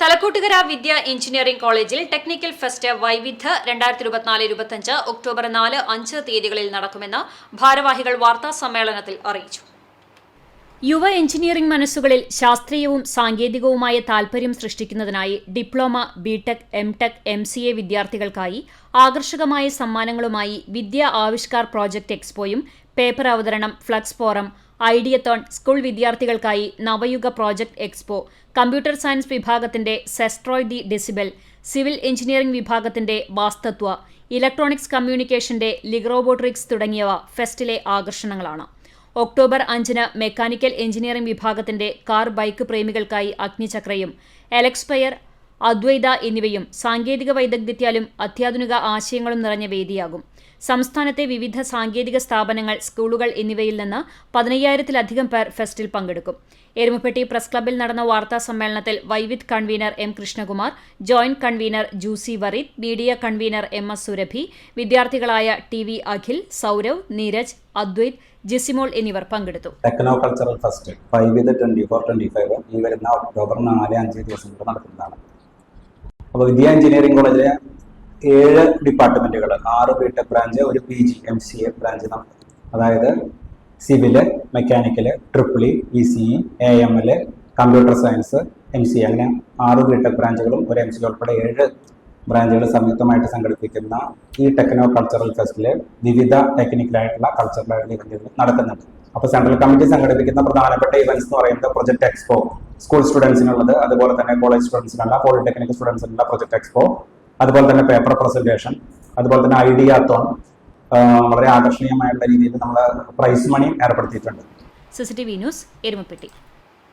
Thalakottukara Vidya engineering കോളേജിൽ technical fest Vaividhya രണ്ടായിരത്തി ഇരുപത്തിനാല് ഇരുപത്തിയഞ്ച് ഒക്ടോബർ നാല് അഞ്ച് തീയതികളിൽ നടക്കുമെന്ന് ഭാരവാഹികൾ വാർത്താ സമ്മേളനത്തിൽ അറിയിച്ചു. യുവ എഞ്ചിനീയറിംഗ് മനസ്സുകളിൽ ശാസ്ത്രീയവും സാങ്കേതികവുമായ താൽപര്യം സൃഷ്ടിക്കുന്നതിനായി diploma BTech MTech M C A വിദ്യാർത്ഥികൾക്കായി ആകർഷകമായ സമ്മാനങ്ങളുമായി വിദ്യ ആവിഷ്കാർ പ്രോജക്ട് എക്സ്പോയും പേപ്പർ അവതരണം ഫ്ലക്സ് ഫോറം ഐഡിയത്തോൺ സ്കൂൾ വിദ്യാർത്ഥികൾക്കായി Navayuga project expo computer science വിഭാഗത്തിന്റെ സെസ്ട്രോയ് ദി ഡെസിബൽ സിവിൽ എഞ്ചിനീയറിംഗ് വിഭാഗത്തിന്റെ വാസ്തത്വ ഇലക്ട്രോണിക്സ് കമ്മ്യൂണിക്കേഷന്റെ ലിഗ്രോബോട്രിക്സ് തുടങ്ങിയവ ഫെസ്റ്റിലെ ആകർഷണങ്ങളാണ്. ഒക്ടോബർ അഞ്ചിന് മെക്കാനിക്കൽ എഞ്ചിനീയറിംഗ് വിഭാഗത്തിന്റെ കാർ ബൈക്ക് പ്രേമികൾക്കായി അഗ്നിചക്രയും എലക്സ്പയർ അദ്വൈത എന്നിവയും സാങ്കേതിക വൈദഗ്ധ്യത്താലും അത്യാധുനിക ആശയങ്ങളും നിറഞ്ഞ വേദിയാകും. സംസ്ഥാനത്തെ വിവിധ സാങ്കേതിക സ്ഥാപനങ്ങൾ സ്കൂളുകൾ എന്നിവയിൽ നിന്ന് പതിനയ്യായിരത്തിലധികം പേർ ഫെസ്റ്റിൽ പങ്കെടുക്കും. എരുമപ്പെട്ടി പ്രസ് ക്ലബ്ബിൽ നടന്ന വാർത്താ സമ്മേളനത്തിൽ Vaividh convener M Krishnakumar joint convener Joosi Vareed media convener M S Surabhi വിദ്യാർത്ഥികളായ T V Akhil Saurav Neeraj Advaith Jisimol എന്നിവർ പങ്കെടുത്തു. Techno cultural fest twenty four twenty five ഈ വരുന്ന ഒക്ടോബർ നാല് അഞ്ച് ദിവസം നടക്കുന്നതാണ് അപ്പോൾ വിദ്യ എഞ്ചിനീയറിംഗ് കോളേജിലെ ഏഴ് ഡിപ്പാർട്ട്മെന്റുകൾ ആറ് ബി ടെക് ബ്രാഞ്ച് ഒരു P G M C A branch അതായത് civil mechanical triple E C E A M L computer science M C അങ്ങനെ ആറ് ബി ടെക് ബ്രാഞ്ചുകളും ഒരു എം സി ഉൾപ്പെടെ ഏഴ് ബ്രാഞ്ചുകൾ സംയുക്തമായിട്ട് സംഘടിപ്പിക്കുന്ന ഈ ടെക്നോ കൾച്ചറൽ ഫെസ്റ്റിൽ വിവിധ ടെക്നിക്കലായിട്ടുള്ള കൾച്ചറലായിട്ടുള്ള ഇവന്റുകൾ നടക്കുന്നുണ്ട്. അപ്പോൾ സെൻട്രൽ കമ്മിറ്റി സംഘടിപ്പിക്കുന്ന പ്രധാനപ്പെട്ട ഇവന്റ്സ് എന്ന് പറയുന്നത് പ്രൊജക്ട് എക്സ്പോ സ്കൂൾ സ്റ്റുഡൻസിനുള്ളത് അതുപോലെ തന്നെ കോളേജ് സ്റ്റുഡൻസിനുള്ള പോളിടെക്നിക് സ്റ്റുഡൻസിനുള്ള പ്രൊജക്ട് എക്സ്പോ അതുപോലെ തന്നെ പേപ്പർ പ്രസന്റേഷൻ അതുപോലെ തന്നെ ഐഡിയാത്തോൺ വളരെ ആകർഷണീയമായിട്ടുള്ള രീതിയിൽ നമ്മൾ പ്രൈസ് മണിയും ഏർപ്പെടുത്തിയിട്ടുണ്ട്. CCTV news Erumapetty.